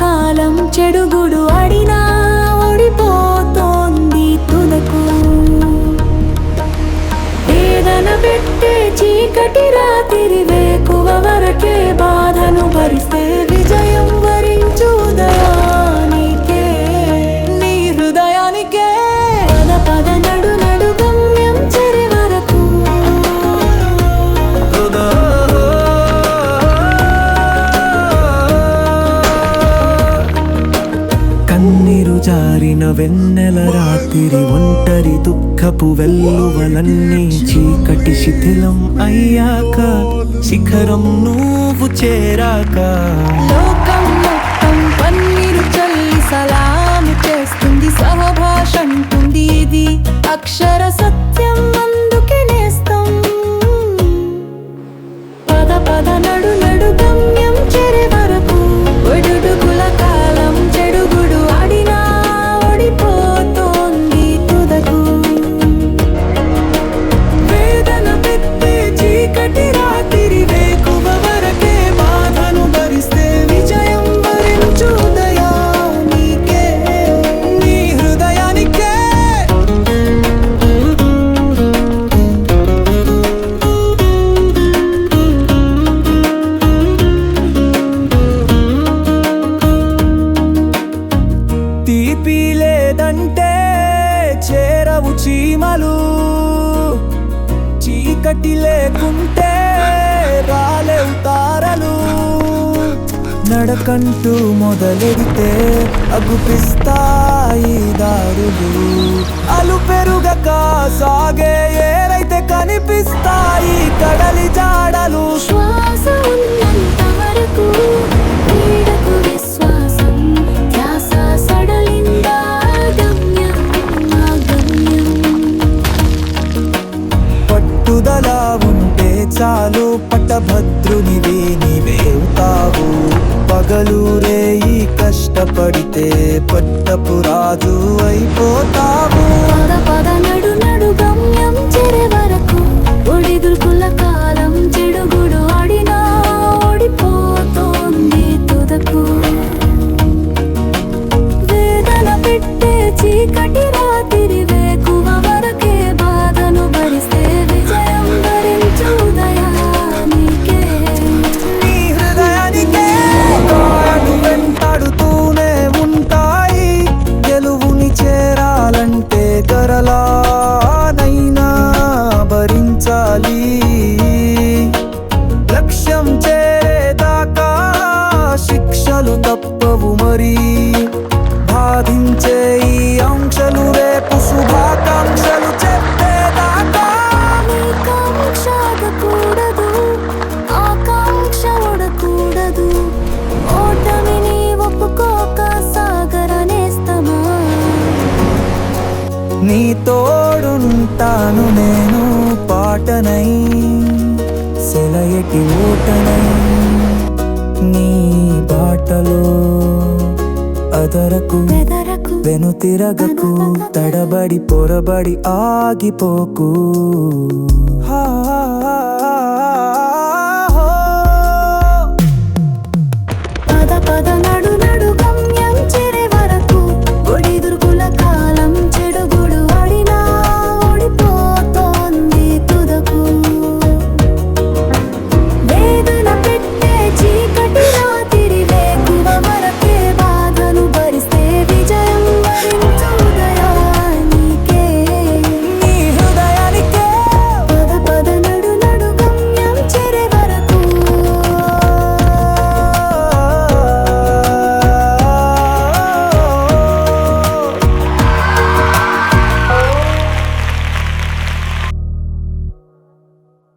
కాలం చెడుగుడు అడినా ఓడిపోతోంది తునకు. వేదన పెట్టే చీకటి జారిన వెన్నెల రాత్రి ఒంటరి దుఃఖపు వెల్లువలన్నీ చీకటి శిథిలం అయ్యాక శిఖరం నువ్వు చేరాక. లోకం మొత్తం పన్నీరు చల్లి సలాము చేస్తుంది సహభాష అంటుంది ఇది అక్షర చీకటి లేకుంటే రాలేవు తారలు. నడకంటూ మొదలెడితే అగుపిస్తాయి దారులు. అలు పెరుగక సాగే ఏరైతే కనిపిస్తాయి కడ భద్రునివే నీవేవుతావు పగలూరే ఈ కష్టపడితే పట్టపు రాజు లక్ష్యం చేరేదాకా శిక్షలు తప్పవు మరి. బాధించే ఈ ఆంక్షలు రేపు శుభాకాంక్షలు చెప్పేదాకా. ఆకాంక్ష ఆగకూడదు ఆకాంక్ష ఉడకూడదు ఓటమిని ఒప్పుకోక సాగరనేస్తమా నీ తోడుంటాను నేను. బెదరకు వెనుతిరగకు తడబడి పొరబడి ఆగిపోకు. హా